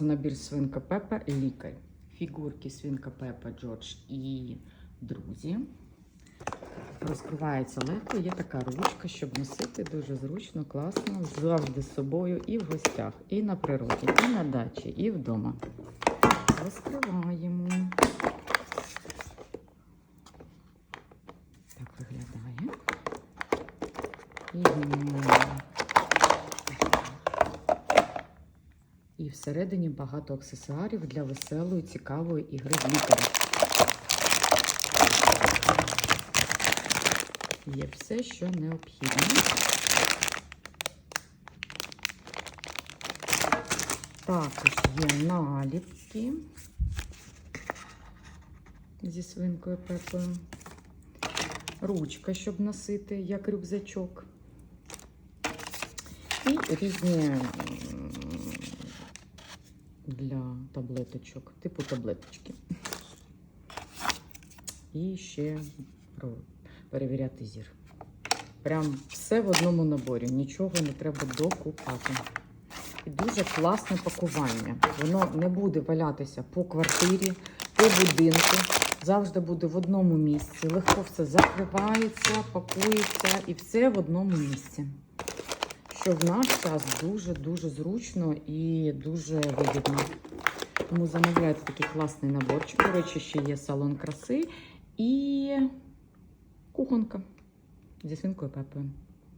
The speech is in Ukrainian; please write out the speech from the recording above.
Набір свинка Пепа лікар. Фігурки свинка Пепа, Джордж і друзі. Розкривається легко, є така ручка, щоб носити дуже зручно, класно, завжди з собою і в гостях, і на природі, і на дачі, і вдома. Розкриваємо. Так виглядає. І І всередині багато аксесуарів для веселої, цікавої ігри з лікарем. Є все, що необхідно. Також є наліпки зі свинкою Пепою. Ручка, щоб носити, як рюкзачок. І різні для таблеточок, типу таблеточки. І ще перевіряти зір. Прям все в одному наборі, нічого не треба докупати. І дуже класне пакування. Воно не буде валятися по квартирі, по будинку. Завжди буде в одному місці. Легко все закривається, пакується і все в одному місці. Що в наш час дуже-дуже зручно і дуже вигідно. Тому замовляйте такий класний наборчик. До речі, ще є салон краси і кухонка зі свинкою Пепою.